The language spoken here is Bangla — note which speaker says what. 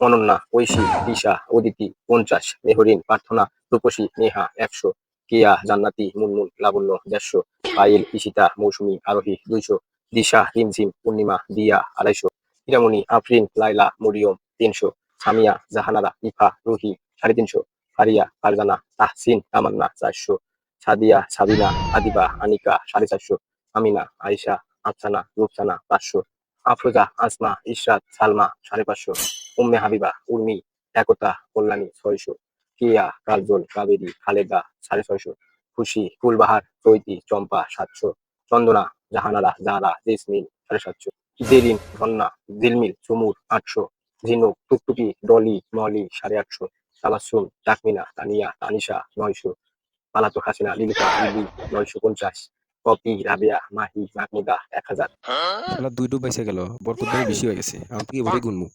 Speaker 1: অনন্যা, ঐশী, দিশা অদিতি পঞ্চাশ, মেহরিন, প্রার্থনা, রূপসী, নেহা, একশো, কেয়া, জান্নাতি, মুনমুন, লাবণ্য, দেড়শো, পায়েল, ঈশিতা, মৌসুমী, আরোহী, দুইশো, দিশা, রিমঝিম, পূর্ণিমা, দিয়া, আড়াইশো, হিরামণি, আফরিন লাইলা মরিয়ম, তিনশো, সামিয়া, জাহানারা, ইফা, রুহি, সাড়ে তিনশো, ফারিয়া, ফারজানা, তাহসিন, তামান্না, চারশো, সাদিয়া, সাবিনা, আদিবা, আনিকা, সাড়ে চারশো, আমিনা আয়সা আফসানা, রূপসানা, পাঁচশো, আফরোজা, আসমা, ইশরাত, সালমা, সাড়ে পাঁচশো। উম্মে হাবিবা, উর্মি, একতা, কল্যাণী ছয়শো কিয়া কালজল কাবেরী, খালেদা সাড়ে ছয়শো, খুশি, ফুলবাহার, চৈতি, চম্পা সাতশো, চন্দনা, জাহানারা, জারা, জেসমিন সাড়ে সাতশো, জেরিন ধন্না জিলমিল চুমুর আটশো, ঝিনুক, টুকটুকি, ডলি মলি সাড়ে আটশো তাবাসুম তাকমিনা, তানিয়া, তানিশা নয়শো, পালাতো হাসিনা লিলিকা লিলি নয়শো পঞ্চাশ কপি রাবিয়া, মাহি, মাহমুদা এক হাজার।
Speaker 2: খেলা দুই ডুব বাইসে গেল, বরকত বেশি হয়ে গেছে আমি কি এভাবে গুনবো